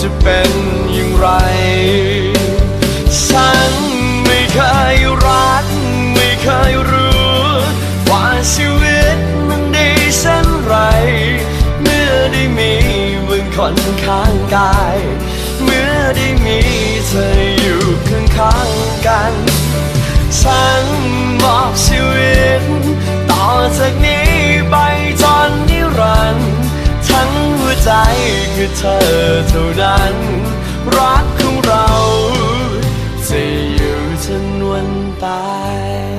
จะเป็นอย่างไร ฉันไม่เคยรัก ไม่เคยรู้ว่าชีวิตมันดีเช่นไร เมื่อได้มีมึงคนข้างกาย เมื่อได้มีเธออยู่ข้างข้างๆกัน ฉันมอบชีวิต ใจคือเธอเท่านั้น รักของเรา จะอยู่จนวันตาย